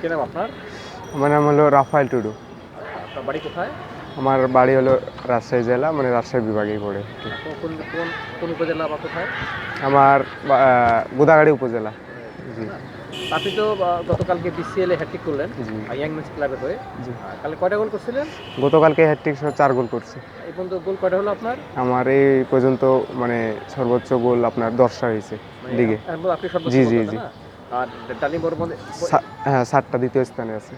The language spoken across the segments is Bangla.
কে নাম আপনার? আমার নাম হলো রাফায়েল টুডু। আপনার বাড়ি কোথায়? আমার বাড়ি হলো রাজশাহী জেলা মানে রাজশাহী বিভাগেই পড়ে। কোন কোন উপজেলা বা কোথায়? আমার গোদাগাড়ি উপজেলা। জি। আপনি তো গতকালকে বিসিএল এ হ্যাট্রিক করলেন ইয়াং ম্যাচ ক্লাবে হয়ে। জি। কালকে কয়টা গোল করছিলেন? গতকালকে হ্যাট্রিক সহ চার গোল করছি। এই পর্যন্ত গোল কয়টা হলো আপনার? আমার এই পর্যন্ত মানে সর্বোচ্চ গোল আপনার দশটা হয়েছে মানে লিগে। আপনি জি, জি, জি। আর মধ্যে সা- হ্যাঁ সাতটা দ্বিতীয় স্থানে আছে।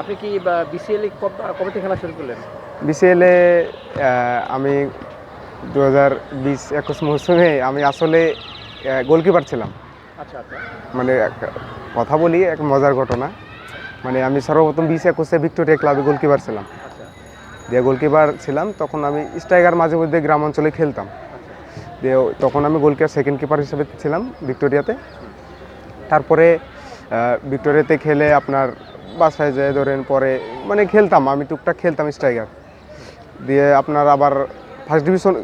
আপনি কি বিসিএল কবে থেকে খেলা শুরু করলেন? বিসিএলে আমি দু হাজার বিশ একুশ মৌসুমে আমি আসলে গোলকিপার ছিলাম। আচ্ছা আচ্ছা। মানে কথা বলি এক মজার ঘটনা। মানে আমি সর্বপ্রথম বিশ একুশে ভিক্টোরিয়া ক্লাবে গোলকিপার ছিলাম। আচ্ছা। দিয়ে গোলকিপার ছিলাম তখন আমি স্ট্রাইকার মাঝে মধ্যে গ্রাম অঞ্চলে খেলতাম। দিয়ে তখন আমি গোলকিপার সেকেন্ড কিপার হিসেবে ছিলাম ভিক্টোরিয়াতে। তারপরে ভিক্টোরিয়াতে খেলে আপনার বাসায় যেয়ে ধরেন পরে মানে খেলতাম, আমি টুকটাক খেলতাম স্ট্রাইকার। দিয়ে আপনার আবার ফার্স্ট ডিভিশন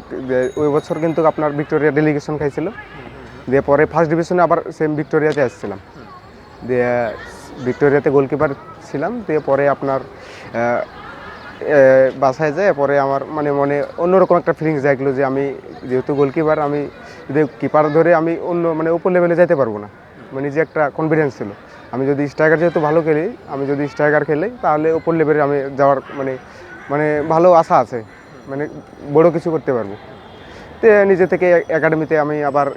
ওই বছর কিন্তু আপনার ভিক্টোরিয়া ডেলিগেশন খাইছিল। দিয়ে পরে ফার্স্ট ডিভিশনে আবার সেম ভিক্টোরিয়াতে আসছিলাম। দিয়ে ভিক্টোরিয়াতে গোলকিপার ছিলাম, দিয়ে পরে আপনার বাসায় যায় পরে আমার মানে মনে অন্যরকম একটা ফিলিংস জাগলো যে আমি যেহেতু গোলকিপার আমি কিপার ধরে আমি অন্য মানে উপর লেভেলে যেতে পারব না। মানে যে একটা কনফিডেন্স ছিল। আমি যদি স্ট্রাইকার যেহেতু ভালো খেলি, আমি যদি স্ট্রাইকার খেলি, তাহলে ওপর লেভেলে আমি যাওয়ার মানে মানে ভালো আশা আছে। মানে বড় কিছু করতে পারব। তো নিজে থেকে একাডেমিতে আমি আবার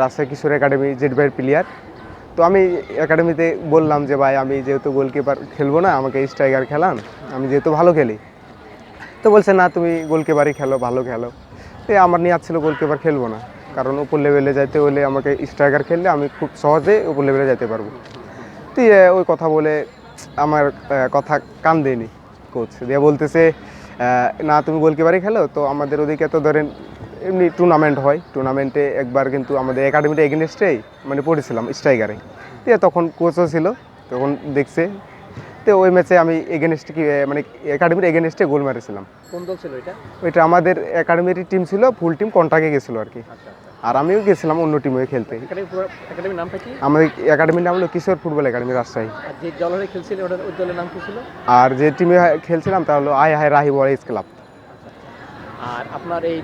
রাজশাহী কিশোর একাডেমি জেড ভাইয়ের প্লেয়ার তো আমি একাডেমিতে বললাম যে, ভাই, আমি যেহেতু গোলকিপার খেলব না, আমাকে স্ট্রাইকার খেলান। আমি যেহেতু ভালো খেলি। তো বলছে, না, তুমি গোলকিপারই খেলো, ভালো খেলো। তো আমার নিয়ে ছিল গোলকিপার খেলব না। কারণ উপর লেভেলে যাইতে হলে আমাকে স্ট্রাইকার খেললে আমি খুব সহজে উপর লেভেলে যেতে পারব। দিয়ে ওই কথা বলে আমার কথা কান দেয়নি কোচ দিয়ে বলতেছে না তুমি গোলকিপারই খেলো। তো আমাদের ওদিকে তো ধরেন এমনি টুর্নামেন্ট হয়। টুর্নামেন্টে একবার কিন্তু আমাদের একাডেমিটা এগেনস্টেই মানে পড়েছিলাম স্ট্রাইকারে দিয়ে তখন কোচও ছিল তখন দেখছে। তো ওই ম্যাচে আমি এগেনস্টে কি মানে একাডেমির এগেনস্টে গোল মারেছিলাম। কোন দল ছিল এটা ওইটা আমাদের একাডেমির টিম ছিল ফুল টিম কন্টাকে গেছিল আর কি। আচ্ছা। আর আমিও গেছিলাম অন্য টিমে খেলতে। আমাদের একাডেমির নাম হলো কিশোর ফুটবল একাডেমি রাজশাহী। আর যে দলের খেলছিলেন ওটার ওই দলের নাম কি ছিল? আর যে টিমে খেলছিলাম তা হলো আই হাই রাহি বয়েজ ক্লাব। আর আপনার এই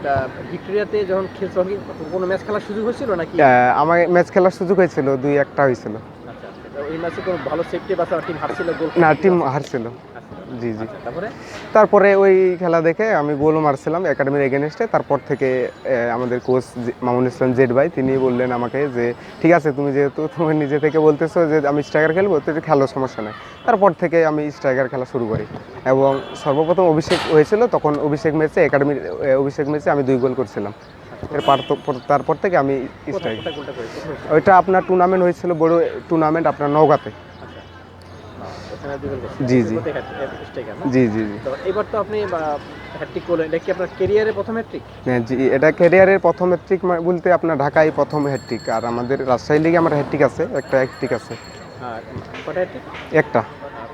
ভিক্টোরিয়াতে যখন খেলছে তখন কি কোনো ম্যাচ খেলার সুযোগ হয়েছিল নাকি? আমার ম্যাচ খেলার সুযোগ হয়েছিল দুই একটা হয়েছিল। আচ্ছা এই ম্যাচে কোনো ভালো সেফটি বা টিম হারছিল না টিম হারছিল। জি জি। তারপরে? তারপরে ওই খেলা দেখে আমি গোলও মারছিলাম একাডেমির এগেনস্টে। তারপর থেকে আমাদের কোচ মামুন ইসলাম জেড ভাই তিনি বললেন আমাকে যে ঠিক আছে তুমি যেহেতু তুমি নিজে থেকে বলতেছো যে আমি স্ট্রাইকার খেলব তো খেলো সমস্যা নেই। তারপর থেকে আমি স্ট্রাইকার খেলা শুরু করি এবং সর্বপ্রথম অভিষেক হয়েছিল তখন অভিষেক ম্যাচে একাডেমির অভিষেক ম্যাচে আমি দুই গোল করছিলাম। এর পার- তারপর থেকে আমি? ওইটা আপনার টুর্নামেন্ট হয়েছিল বড় টুর্নামেন্ট আপনার নওগাঁতে আচ্ছা আহ, ওখানে দুই গোল করছেন। জি, জি। জি জি জি। এবার তো আপনি হ্যাট্রিক করলেন এটা কি আপনার কেরিয়ারে প্রথম হ্যাট্রিক হ্যাঁ, জি এটা ক্যারিয়ারের প্রথম হ্যাট্রিক বলতে আপনার ঢাকায় প্রথম হ্যাট্রিক আর আমাদের রাজশাহী লিগে আমার হ্যাট্রিক আছে একটা হ্যাট্রিক আছে। একটা।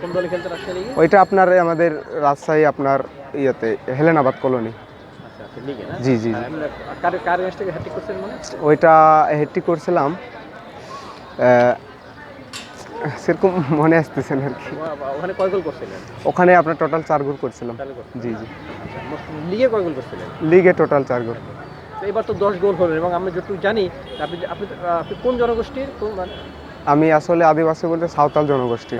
কোন দলে খেলতে রাজশাহী লিগে? ওইটা আপনার আমাদের রাজশাহী আপনার ইয়েতে হেলেনাবাদ কলোনি। আচ্ছা আচ্ছা জি জি। ওইটা হ্যাট্রিক করছিলাম সেরকম মনে আসতেছে না আর কি। ওখানে কয় গোল করছিলেন? ওখানে আপনার টোটাল চার গোল করছিলাম। জি জি। আচ্ছা লিগে কয় গোল করছিলেন? লিগে টোটাল চার গোল। তো এবার তো দশ গোল হলেন এবং আমি যতটুকু জানি আপনি আপনি আপনি কোন জনগোষ্ঠীর? কোন মানে? আমি আসলে আদিবাসী বলতে সাঁওতাল জনগোষ্ঠী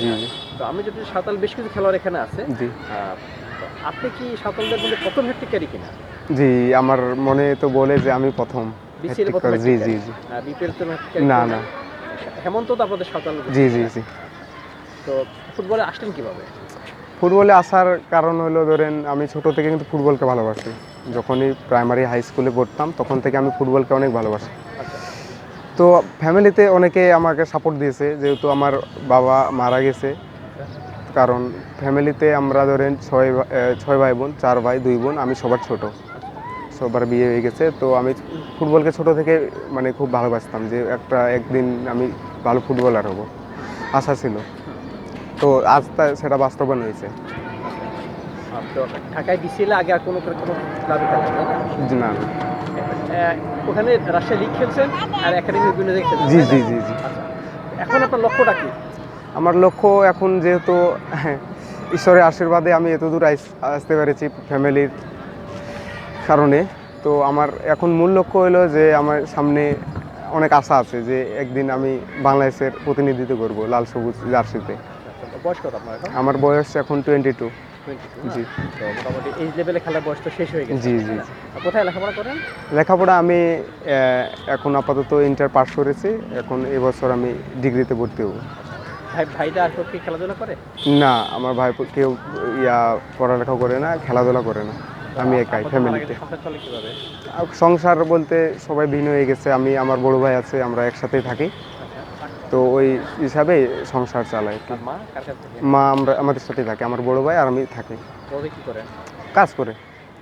জি জি। তো আমি যদি সাঁওতাল বেশ কিছু খেলোয়াড় এখানে আছে জি। আপনি কি সাঁওতালদের মধ্যে প্রথম হ্যাট্রিক ক্যারি কিনা? জি আমার মনে তো বলে যে আমি প্রথম। জি জি জি। না না। হেমন্ত তো আপনাদের সাঁওতাল জি জি জি। তো ফুটবলে আসলেন কীভাবে? ফুটবলে আসার কারণ হলো ধরেন আমি ছোট থেকে কিন্তু ফুটবলকে ভালোবাসি। যখনই প্রাইমারি হাই স্কুলে পড়তাম তখন থেকে আমি ফুটবলকে অনেক ভালোবাসি। আচ্ছা। তো ফ্যামিলিতে অনেকে আমাকে সাপোর্ট দিয়েছে যেহেতু আমার বাবা মারা গেছে। কারণ ফ্যামিলিতে আমরা ধরেন ছয় ছয় ভাই বোন চার ভাই দুই বোন আমি সবার ছোট। সবার বিয়ে হয়ে গেছে তো আমি ফুটবলকে ছোট থেকে মানে খুব ভালোবাসতাম যে একটা একদিন আমি ভালো ফুটবলার হব। আশা ছিল। তো আজ তা সেটা বাস্তবায়ন হয়েছে। ঢাকায় বিসিএল আগে আর কোনো কোনো ক্লাবে না? ওখানে রাজশাহী লিগ খেলছেন আর একাডেমি বিভিন্ন জায়গায় জি জি জি জি। আচ্ছা এখন আপনার লক্ষ্যটা কি? আমার লক্ষ্য এখন যেহেতু ঈশ্বরের আশীর্বাদে আমি এতদূর আসতে পেরেছি ফ্যামিলির কারণে তো আমার এখন মূল লক্ষ্য হলো যে আমার সামনে অনেক আশা আছে যে একদিন আমি বাংলাদেশের প্রতিনিধিত্ব করব লাল সবুজ জার্সিতে। আচ্ছা, বয়স কত আপনার এখন? আমার বয়স এখন টোয়েন্টি টু জি। তো মোটামুটি এই লেভেলে খেলার বয়স তো শেষ হয়ে গেছে। জি জি। কোথায় লেখাপড়া করেন? লেখাপড়া আমি এখন আপাতত ইন্টার পাস করেছি এখন এবছর আমি ডিগ্রিতে ভর্তি হব। ভাই ভাইটা আর কি খেলাধুলা করে? না আমার ভাই কেউ ইয়া পড়ালেখা করে না খেলাধুলা করে না। আমি একাই ফ্যামিলিতে সংসার বলতে সবাই ভিন্ন হয়ে গেছে আমি আমার বড় ভাই আছে আমরা একসাথেই থাকি। আচ্ছা তো ওই হিসাবে সংসার চালাই মা আমরা আমাদের সাথে থাকে আমার বড় ভাই আর আমি থাকি। কাজ করে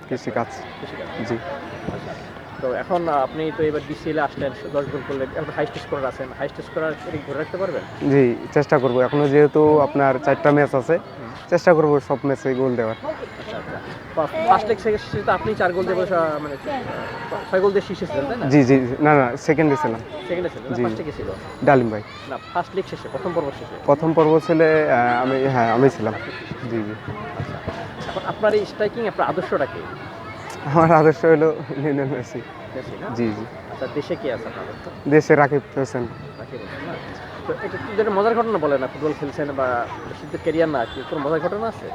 কৃষি কাজ কৃষিকাজ। জি। আচ্ছা। তো এখন আপনি তো এবার বিসিএল আসলেন দশ গোল করলেন এখন হাইস্ট স্কোর আছেন। হাইস্ট স্কোর ধরে রাখতে পারবেন? জি চেষ্টা করব। এখনও যেহেতু আপনার চারটা ম্যাচ আছে চেষ্টা করব সব ম্যাচে গোল দেওয়ার। আচ্ছা আচ্ছা। ফার্স্ট লেগ তো আপনি চার গোল দিয়ে মানে ছয় গোল দিয়ে শীর্ষে ছিলেন তাই না? জি জি। না না সেকেন্ডে ছিলাম। সেকেন্ডে ছিলেন। ফার্স্টে ছিল? ডালিম ভাই। না ফার্স্ট লেগ শেষে প্রথম পর্ব শেষে। প্রথম পর্ব ছেলে আমি হ্যাঁ আমি ছিলাম। জি জি। আচ্ছা আপনার এই স্ট্রাইকিং আপনার আদর্শটা কি? আমার আদর্শ হলো লিওনেল মেসি। জি জি। আচ্ছা দেশে কি আছে দেশে রাকিব হোসেন। তো এটা যেটা মজার ঘটনা বলে না? ফুটবল খেলছেন বা সিদ্ধ ক্যারিয়ার না কি কোনো মজার ঘটনা আছে?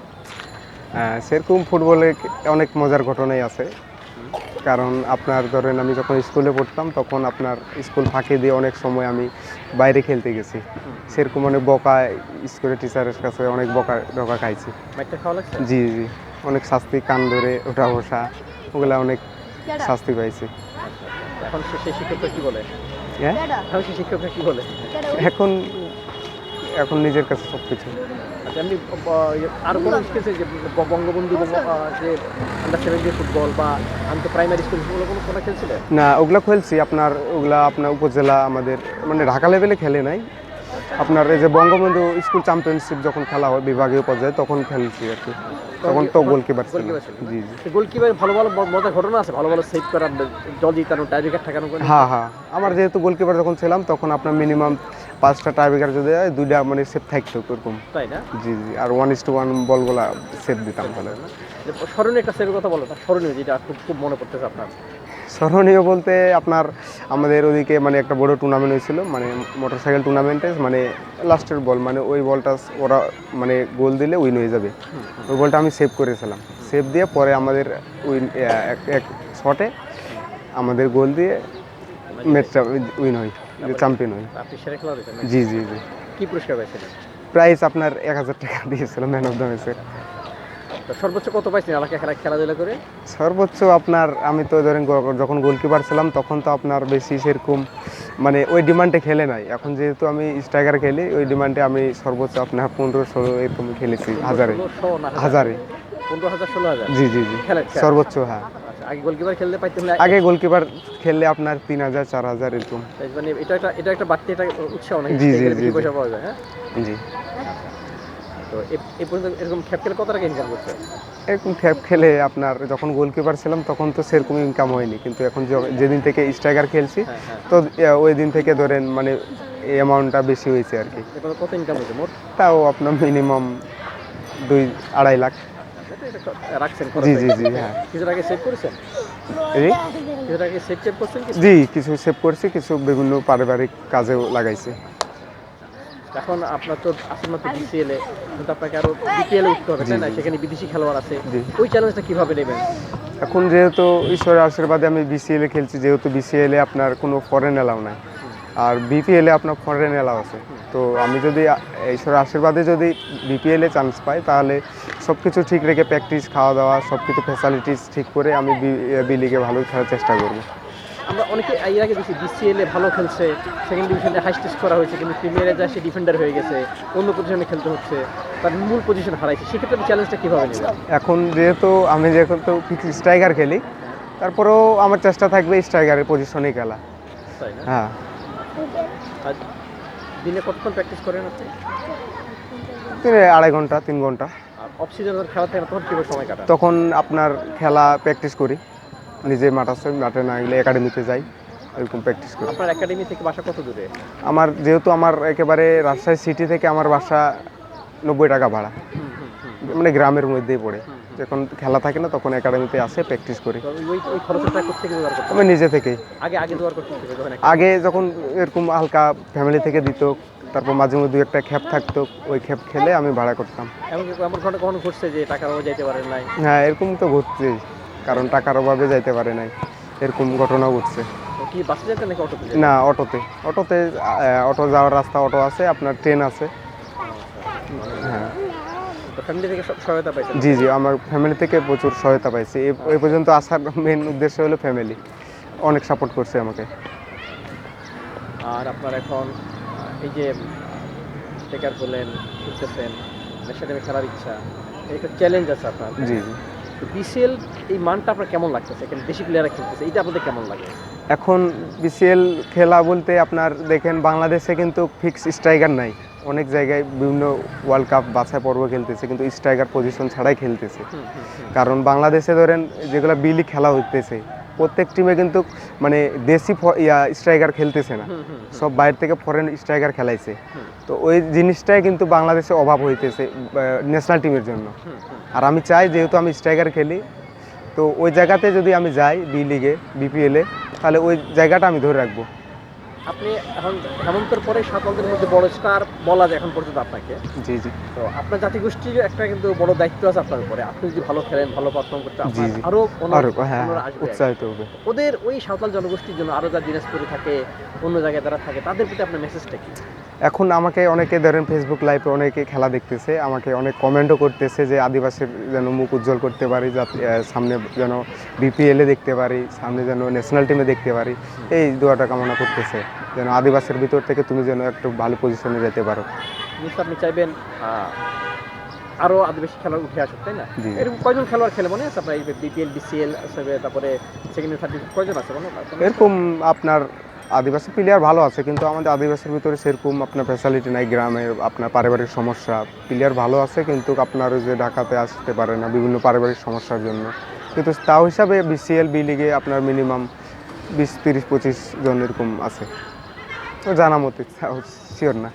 আহ, সেরকম ফুটবলে অনেক মজার ঘটনাই আছে। কারণ আপনার ধরেন আমি যখন স্কুলে পড়তাম তখন আপনার স্কুল ফাঁকি দিয়ে অনেক সময় আমি বাইরে খেলতে গেছি। সেরকম অনেক বকা স্কুলের টিচারের কাছে অনেক বকা ডকা খাইছি জি জি। অনেক শাস্তি কান ধরে ওঠা বসা ওগুলা অনেক শাস্তি পাইছি। এখন সেই শিক্ষকরা কি বলে? হ্যাঁ? এখন সেই শিক্ষকরা কি বলে? এখন এখন নিজের কাছে সব কিছু আচ্ছা এমনি ইয়ে, আর কোনো স্কিলস যে বঙ্গবন্ধু যে আন্ডার সেভেন্টিন ফুটবল বা আমি তো প্রাইমারি স্কুল কোনো কোনো খেলছিলে? না ওগুলা খেলছি। আপনার ওগুলা আপনার উপজেলা আমাদের মানে ঢাকা লেভেলে খেলে নাই। আপনার এই যে বঙ্গবন্ধু স্কুল চ্যাম্পিয়নশিপ যখন খেলা হয় বিভাগীয় পর্যায়ে তখন খেলছি আর কি। তখন তো গোলকিপার ছিল। জি জি। গোলকিপার ভালো ভালো মজার ঘটনা আছে? ভালো ভালো সেভ করা জল জিতানো টাইব্রেকার ঠেকানো হ্যাঁ হ্যাঁ। আমার যেহেতু গোলকিপার যখন ছিলাম তখন আপনার মিনিমাম পাঁচটা টাইব্রেকার যদি হয় দুইটা মানে সেভ থাকতো এরকম তাই না? জি জি। আর ওয়ান ইস টু ওয়ান বলগুলা সেভ দিতাম তাহলে। যে স্মরণীয় একটা সেভের কথা বলো। স্মরণীয় যেটা খুব খুব মনে পড়তেছে আপনার। স্মরণীয় বলতে আপনার আমাদের ওদিকে মানে একটা বড় টুর্নামেন্ট হয়েছিল মানে মোটরসাইকেল টুর্নামেন্টে মানে লাস্টের বল মানে ওই বলটা ওরা মানে গোল দিলে উইন হয়ে যাবে। ওই বলটা আমি সেভ করেছিলাম। সেভ দিয়ে পরে আমাদের উইন এক শটে আমাদের গোল দিয়ে ম্যাচটা উইন হই চ্যাম্পিয়ন হই? জি জি জি। কি পুরস্কার পেয়েছিলেন প্রাইস আপনার এক হাজার টাকা দিয়েছিল ম্যান অফ দ্য ম্যাচের সর্বোচ্চ কত পাইছেন এলাকা খেলা খেলাধুলা করে? সর্বোচ্চ আপনার আমি তো ধরেন যখন গোলকিপার ছিলাম তখন তো আপনার বেশি সেরকম মানে ওই ডিমান্ডে খেলে নাই। এখন যেহেতু আমি স্ট্রাইকার খেলি ওই ডিমান্ডে আমি সর্বোচ্চ আপনার পনেরো ষোলো এরকম খেলেছি হাজারে। হাজার? জি জি জি। সর্বোচ্চ হ্যাঁ। আচ্ছা আগে গোলকিপার খেলতে পাইতেন না? আগে গোলকিপার খেললে আপনার তিন হাজার চার হাজার এরকম। মানে এটা একটা এটা একটা বাড়তি এটা উৎসাহ জি, জি, জি, জি। পয়সা পাওয়া যায় হ্যাঁ? জি। তো এ- পর্যন্ত এরকম খেপ খেলে কত টাকা ইনকাম করছে? এরকম খেলে আপনার যখন গোলকিপার ছিলাম তখন তো সেরকম ইনকাম হয়নি। কিন্তু এখন যেদিন থেকে স্ট্রাইকার খেলছি হ্যাঁ হ্যাঁ। তো ওই দিন থেকে ধরেন মানে এই অ্যামাউন্টটা বেশি হয়েছে আর কি। কত ইনকাম হয়েছে মোট? তাও আপনার মিনিমাম দুই আড়াই লাখ। ক- রাখছেন জি জি জি হ্যাঁ। কিছু টাকা সেভ করেছেন? জি? সেভ সেভ করছেন জি কিছু সেভ করছি কিছু বিভিন্ন পারিবারিক কাজেও লাগাইছি। এখন আপনার তো আসেন মাত্র বিসিএল এ কিন্তু আপনাকে আরও বিপিএল এ উঠতে হবে তাই না? সেখানে বিদেশি খেলোয়াড় আছে। ওই চ্যালেঞ্জটা কীভাবে নেবেন? এখন যেহেতু ঈশ্বরের আশীর্বাদে আমি বিসিএল এ খেলছি যেহেতু বিসিএল এ আপনার কোনো ফরেন এলাও নাই। আর বিপিএল এ আপনার ফরেন এলাও আছে। তো আমি যদি ঈশ্বরের আশীর্বাদে যদি বিপিএল এ চান্স পাই তাহলে সব কিছু ঠিক রেখে প্র্যাকটিস খাওয়া দাওয়া সব কিছু ফ্যাসিলিটিস ঠিক করে আমি বি লিগে ভালো খেলার চেষ্টা করব। আমরা অনেকে এর আগে দেখি বিসিএল ভালো খেলছে সেকেন্ড ডিভিশনে হাই স্টেজ করা হয়েছে কিন্তু প্রিমিয়ারে যায় সে ডিফেন্ডার হয়ে গেছে অন্য পজিশনে খেলতে হচ্ছে তার মূল পজিশন হারাইছে। সেক্ষেত্রে চ্যালেঞ্জটা কীভাবে নেবেন? এখন যেহেতু আমি যেহেতু স্ট্রাইকার খেলি তারপরেও আমার চেষ্টা থাকবে স্ট্রাইকারের পজিশনে খেলা। হ্যাঁ। দিনে কতক্ষণ প্র্যাকটিস করেন আপনি? তিন আড়াই ঘণ্টা তিন ঘণ্টা। আর অফ সিজন খেলা থাকে তখন কীভাবে সময় কাটান? তখন আপনার খেলা প্র্যাকটিস করি। নিজে মাঠ আছে মাঠে না গেলে একাডেমিতে যাই ওইরকম প্র্যাকটিস করি। আপনার একাডেমি থেকে বাসা কত দূরে? আমার যেহেতু আমার একেবারে রাজশাহী সিটি থেকে আমার বাসা নব্বই টাকা ভাড়া। মানে গ্রামের মধ্যেই পড়ে। যখন খেলা থাকে না তখন একাডেমিতে আসে প্র্যাকটিস করি। আমি নিজে থেকেই। আগে আগে আগে যখন এরকম হালকা ফ্যামিলি থেকে দিত তারপর মাঝে মধ্যে দু একটা খ্যাপ থাকতো ওই খ্যাপ খেলে আমি ভাড়া করতাম। এমনকি এমন ঘটনা কখনো ঘটছে যে যাইতে পারেন নাই? হ্যাঁ এরকম তো ঘটছেই। কারণ টাকার অভাবে যাইতে পারে নাই। এরকম ঘটনাও ঘটছে। কি বাসে নাকি অটোতে না অটোতে। অটোতে অটো যাওয়ার রাস্তা অটো আছে আপনার ট্রেন আছে। হ্যাঁ। তো ফ্যামিলি থেকে সব সহায়তা জি জি আমার ফ্যামিলি থেকে প্রচুর সহায়তা পাইছি। এ- এই পর্যন্ত আসার মেন উদ্দেশ্য হলো ফ্যামিলি অনেক সাপোর্ট করছে আমাকে। আর আপনার এখন এই যে টেকার করলেন খেলতেছেন ন্যাশনাল খেলার ইচ্ছা একটা চ্যালেঞ্জ আছে আপনার। জি জি। বিসিএল এই মানটা আপনার কেমন লাগতেছে? এখানে দেশি প্লেয়াররা খেলতেছে এটা আপনাদের কেমন লাগে? এখন বিসিএল খেলা বলতে আপনার দেখেন বাংলাদেশে কিন্তু ফিক্স স্ট্রাইকার নাই। অনেক জায়গায় বিভিন্ন ওয়ার্ল্ড কাপ বাছাই পর্ব খেলতেছে কিন্তু স্ট্রাইকার পজিশন ছাড়াই খেলতেছে। কারণ বাংলাদেশে ধরেন যেগুলো বিলি খেলা হইতেছে প্রত্যেক টিমে কিন্তু মানে দেশি ইয়া স্ট্রাইকার খেলতেছে না। সব বাইরে থেকে ফরেন স্ট্রাইকার খেলাইছে। তো ওই জিনিসটাই কিন্তু বাংলাদেশে অভাব হইতেছে ন্যাশনাল টিমের জন্য। আর আমি চাই যেহেতু আমি স্ট্রাইকার খেলি, তো ওই জায়গাতে যদি আমি যাই বি লিগে বিপিএলে তাহলে ওই জায়গাটা আমি ধরে রাখব। আপনি এখন হেমন্তর পরে সাতলদের মধ্যে বড় স্টার বলা যায় এখন পর্যন্ত আপনাকে। জি জি। তো আপনার জাতিগোষ্ঠীর একটা কিন্তু বড় দায়িত্ব আছে আপনার উপরে। আপনি যদি ভালো খেলেন ভালো পারফর্ম করতে জি। আরও হ্যাঁ উৎসাহিত হবে। ওদের ওই সাঁওতাল জনগোষ্ঠীর জন্য আরও যারা দিনাজপুরে থাকে অন্য জায়গায় যারা থাকে তাদের প্রতি আপনার মেসেজটা কি? এখন আমাকে অনেকে ধরেন ফেসবুক লাইভে অনেকে খেলা দেখতেছে আমাকে অনেক কমেন্টও করতেছে যে আদিবাসীর যেন মুখ উজ্জ্বল করতে পারি যাতে সামনে যেন বিপিএলে দেখতে পারি সামনে যেন ন্যাশনাল টিমে দেখতে পারি। এই দোয়াটা কামনা করতেছে। যেন আদিবাসীর ভিতর থেকে তুমি যেন একটু ভালো পজিশনে যেতে পারো। নিশ্চয় আপনি চাইবেন আহ, আরও আদিবাসী খেলোয়াড় উঠে আসুক তাই না? এরকম কয়জন খেলোয়াড় খেলে মনে আছে আপনার বিপিএল বিসিএল তারপরে সেকেন্ড থার্ড কয়জন আছে মনে হয়? এরকম আপনার আদিবাসী প্লেয়ার ভালো আছে কিন্তু আমাদের আদিবাসীর ভিতরে সেরকম আপনার ফ্যাসিলিটি নাই গ্রামের আপনার পারিবারিক সমস্যা। প্লেয়ার ভালো আছে কিন্তু আপনার ওই যে ঢাকাতে আসতে পারে না বিভিন্ন পারিবারিক সমস্যার জন্য। কিন্তু তাও হিসাবে বিসিএল বি লিগে আপনার মিনিমাম বিশ তিরিশ পঁচিশ জন এরকম আছে। জানা মতো শিওর না।